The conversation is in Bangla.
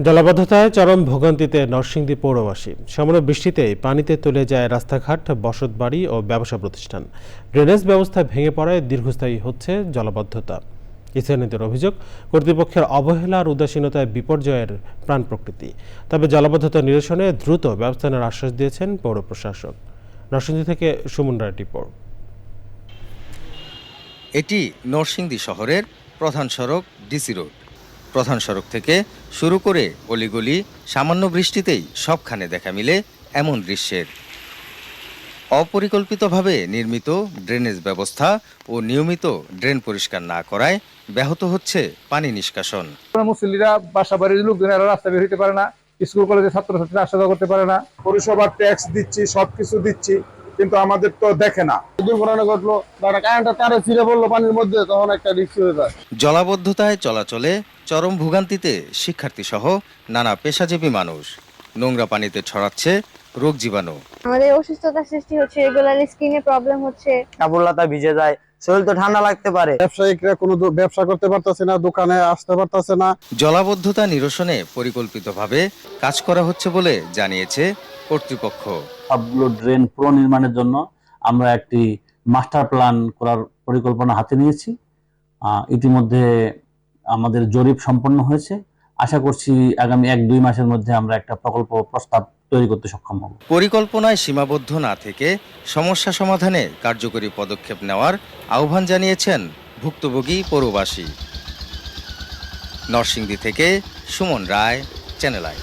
জলাবদ্ধতায় চরম ভোগান্তিতে নরসিংদী পৌরবাসী। সামান্য বৃষ্টিতেই পানিতে তুলে যায় রাস্তাঘাট, বসতবাড়ি ও ব্যবসা প্রতিষ্ঠান। ড্রেনেজ ব্যবস্থা ভেঙে পড়ায় দীর্ঘস্থায়ী হচ্ছে জলাবদ্ধতা। স্থানীয়দের অভিযোগ, কর্তৃপক্ষের অবহেলা আর উদাসীনতায় বিপর্যয়ের প্রাণ প্রকৃতি। তবে জলাবদ্ধতা নিরসনে দ্রুত ব্যবস্থা নেওয়ার আশ্বাস দিয়েছেন পৌর প্রশাসক। নরসিংদী থেকে সুমন রায় টিপোর এটি নরসিংদী শহরের প্রধান সড়ক, ডিসি রোড। প্রধান সড়ক থেকে শুরু করে অলিগলি সামান্য বৃষ্টিতেই সবখানে দেখা মিলে এমন দৃশ্যের। অপরিকল্পিতভাবে নির্মিত ড্রেনেজ ব্যবস্থা ও নিয়মিত ড্রেন পরিষ্কার না করায় ব্যাহত হচ্ছে পানি নিষ্কাশন। আমরা মুসল্লিরা বাসা বাড়ির লোকজনেরা রাস্তা বের হইতে পারে না স্কুল কলেজে ছাত্রছাত্রীরা আসা করতে পারে না। পরিষেবার ট্যাক্স দিচ্ছি সবকিছু দিচ্ছি কিন্তু আমাদের তো দেখে না। দুর্ঘটনা ঘটলো কারেন্টের তারে ছিঁড়ে পড়ল পানির মধ্যে তখন একটা রিস্ক হয়ে যায়। জলাবদ্ধতায় চলাচলে চরম ভোগান্তিতে শিক্ষার্থী সহ নানা পেশাজীবী মানুষ। নোংরা পানিতে ছড়াচ্ছে রোগ জীবাণু। আমাদের অসুস্থতা সৃষ্টি হচ্ছে রেগুলার স্কিনে প্রবলেম হচ্ছে। কাপড় লাতা ভিজে যায় শরীর তো ঠান্ডা লাগতে পারে। ব্যবসায়িকরা কোনো ব্যবসা করতে পারতেছে না দোকানে আসতে পারতেছে না। জলাবদ্ধতা নিরসনে পরিকল্পিতভাবে কাজ করা হচ্ছে বলে জানিয়েছে কর্তৃপক্ষ। সবগুলো ড্রেন পুনর্নির্মাণের জন্য আমরা একটি মাস্টার প্ল্যান করার পরিকল্পনা হাতে নিয়েছি। ইতিমধ্যে আমাদের জরিপ সম্পন্ন হয়েছে। আশা করছি আগামী এক দুই মাসের মধ্যে আমরা একটা প্রকল্প প্রস্তাব তৈরি করতে সক্ষম হব। পরিকল্পনায় সীমাবদ্ধ না থেকে সমস্যা সমাধানে কার্যকরী পদক্ষেপ নেওয়ার আহ্বান জানিয়েছেন ভুক্তভোগী পৌরবাসী। নরসিংদী থেকে সুমন রায় চ্যানেল আই